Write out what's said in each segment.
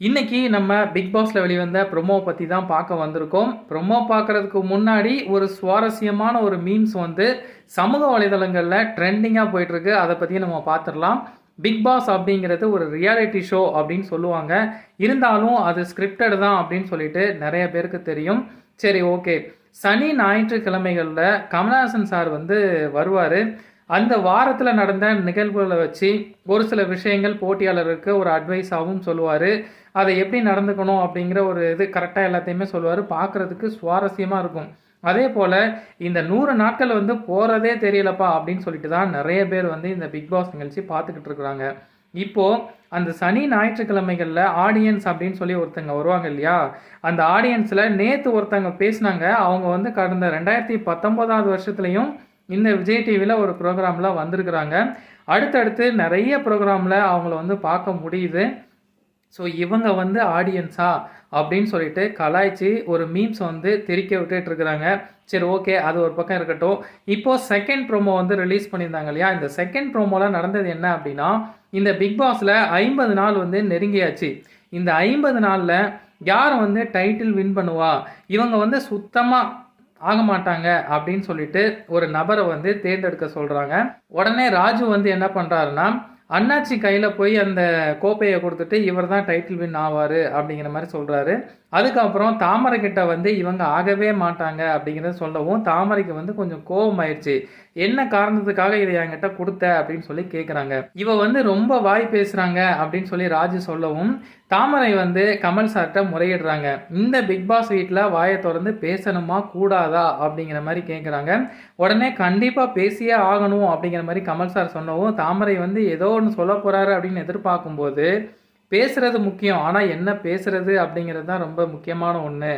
இன்னைக்கு நம்ம பிக் பாஸ்ல வெளிவந்த ப்ரொமோ பத்தி தான் பார்க்க வந்திருக்கோம். ப்ரொமோ பார்க்கறதுக்கு முன்னாடி ஒரு சுவாரஸ்யமான ஒரு மீம்ஸ் வந்து சமூக வலைதளங்கள்ல ட்ரெண்டிங்கா போயிட்டு இருக்கு அதை பத்தி நம்ம பார்த்துடலாம். பிக் பாஸ் அப்படிங்கிறது ஒரு ரியாலிட்டி ஷோ அப்படின்னு சொல்லுவாங்க. இருந்தாலும் அது ஸ்கிரிப்டட் தான் அப்படின்னு சொல்லிட்டு நிறைய பேருக்கு தெரியும். சரி ஓகே சனி ஞாயிற்றுக்கிழமைகளில் கமல்ஹாசன் சார் வந்து வருவார். அந்த வாரத்தில் நடந்த நிகழ்வுகளை வச்சு ஒரு சில விஷயங்கள் போட்டியாளருக்கு ஒரு அட்வைஸாகவும் சொல்லுவார். அதை எப்படி நடந்துக்கணும் அப்படிங்கிற ஒரு இது கரெக்டாக எல்லாத்தையுமே சொல்லுவார். பார்க்குறதுக்கு சுவாரஸ்யமாக இருக்கும். அதே போல் இந்த நூறு நாட்கள் வந்து போகிறதே தெரியலப்பா அப்படின்னு சொல்லிட்டு தான் நிறைய பேர் வந்து இந்த பிக் பாஸ் நிகழ்ச்சி பார்த்துக்கிட்டு இருக்கிறாங்க. இப்போது அந்த சனி ஞாயிற்றுக்கிழமைகளில் ஆடியன்ஸ் அப்படின்னு சொல்லி ஒருத்தங்க வருவாங்க இல்லையா? அந்த ஆடியன்ஸில் நேற்று ஒருத்தங்க பேசினாங்க. அவங்க வந்து கடந்த ரெண்டாயிரத்தி பத்தொம்போதாவது வருஷத்துலையும் இந்த விஜய் டிவியில் ஒரு ப்ரோக்ராமில் வந்திருக்கிறாங்க. அடுத்தடுத்து நிறைய ப்ரோக்ராமில் அவங்கள வந்து பார்க்க முடியுது. ஸோ இவங்க வந்து ஆடியன்ஸா அப்படின்னு சொல்லிட்டு கலாய்ச்சி ஒரு மீம்ஸ் வந்து திரிக்க விட்டுட்டு இருக்கிறாங்க. சரி ஓகே அது ஒரு பக்கம் இருக்கட்டும். இப்போ செகண்ட் ப்ரோமோ வந்து ரிலீஸ் பண்ணியிருந்தாங்க இல்லையா? இந்த செகண்ட் ப்ரோமோவில் நடந்தது என்ன அப்படின்னா இந்த பிக் பாஸில் ஐம்பது நாள் வந்து நெருங்கியாச்சு. இந்த ஐம்பது நாளில் யார் வந்து டைட்டில் வின் பண்ணுவா? இவங்க வந்து சுத்தமாக ஆக மாட்டாங்க அப்படின்னு சொல்லிட்டு ஒரு நபரை வந்து தேர்ந்தெடுக்க சொல்கிறாங்க உடனே ராஜு வந்து என்ன பண்ணுறாருன்னா அண்ணாச்சி கையில் போய் அந்த கோப்பையை கொடுத்துட்டு இவர் தான் டைட்டில் வின் ஆவார் அப்படிங்கிற மாதிரி சொல்கிறாரு அதுக்கப்புறம் தாமரை கிட்ட வந்து இவங்க ஆகவே மாட்டாங்க அப்படிங்கிறத சொல்லவும் தாமரைக்கு வந்து கொஞ்சம் கோபம் ஆயிடுச்சு என்ன காரணத்துக்காக இதை என்கிட்ட கொடுத்த அப்படின்னு சொல்லி கேட்குறாங்க இவ வந்து ரொம்ப வாய் பேசுகிறாங்க அப்படின்னு சொல்லி ராஜு சொல்லவும் தாமரை வந்து கமல் சார்கிட்ட முறையிடுறாங்க. இந்த பிக் பாஸ் வீட்டில் வாயை திறந்து பேசணுமா கூடாதா அப்படிங்கிற மாதிரி கேட்குறாங்க உடனே கண்டிப்பாக பேசியே ஆகணும் அப்படிங்கிற மாதிரி கமல் சார் சொன்னவும் தாமரை வந்து ஏதோ ஒன்று சொல்ல போகிறாரு அப்படின்னு எதிர்பார்க்கும்போது பேசுறது முக்கியம். ஆனால் என்ன பேசுறது அப்படிங்கிறது தான் ரொம்ப முக்கியமான ஒன்று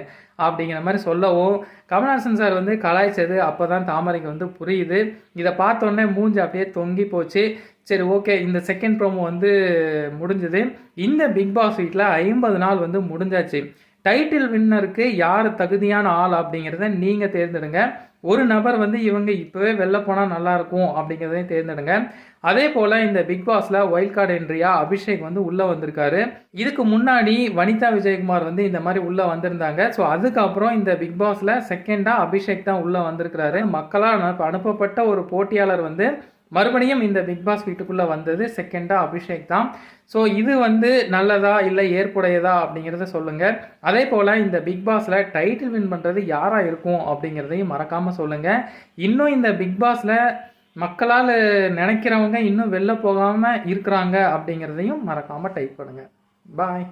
அப்படிங்கிற மாதிரி சொல்லவும் கமல்ஹாசன் சார் வந்து கலாய்ச்சது அப்போ தான் தாமரைக்கு வந்து புரியுது. இதை பார்த்தோன்னே மூஞ்சி அப்படியே தொங்கி போச்சு. சரி ஓகே இந்த செகண்ட் ப்ரோமோ வந்து முடிஞ்சது. இந்த பிக் பாஸ் வீட்டில் ஐம்பது நாள் வந்து முடிஞ்சாச்சு. டைட்டில் வின்னருக்கு யார் தகுதியான ஆள் அப்படிங்கிறத நீங்கள் தேர்ந்தெடுங்க. ஒரு நபர் வந்து இவங்க இப்போவே வெளில போனால் நல்லாயிருக்கும் அப்படிங்கிறதையும் தேர்ந்தெடுங்க. அதே போல் இந்த பிக் பாஸில் ஒயில்ட் கார்டு என்ட்ரியா அபிஷேக் வந்து உள்ளே வந்திருக்காரு. இதுக்கு முன்னாடி வனிதா விஜயகுமார் வந்து இந்த மாதிரி உள்ளே வந்திருந்தாங்க. ஸோ அதுக்கப்புறம் இந்த பிக் பாஸில் செகண்டாக அபிஷேக் தான் உள்ளே வந்திருக்கிறாரு. மக்களால் அனுப்ப- அனுப்பப்பட்ட ஒரு போட்டியாளர் வந்து மறுபடியும் இந்த பிக் பாஸ் வீட்டுக்குள்ளே வந்தது செகண்டாக அபிஷேக் தான். ஸோ இது வந்து நல்லதா இல்லை ஏற்புடையதா அப்படிங்கிறத சொல்லுங்கள் அதே போல் இந்த பிக் பாஸில் டைட்டில் வின் பண்ணுறது யாராக இருக்கும் அப்படிங்கிறதையும் மறக்காமல் சொல்லுங்கள் இன்னும் இந்த பிக் பாஸில் மக்களால் நினைக்கிறவங்க இன்னும் வெளில போகாமல் இருக்கிறாங்க அப்படிங்கிறதையும் மறக்காமல் டைப் பண்ணுங்கள் பாய்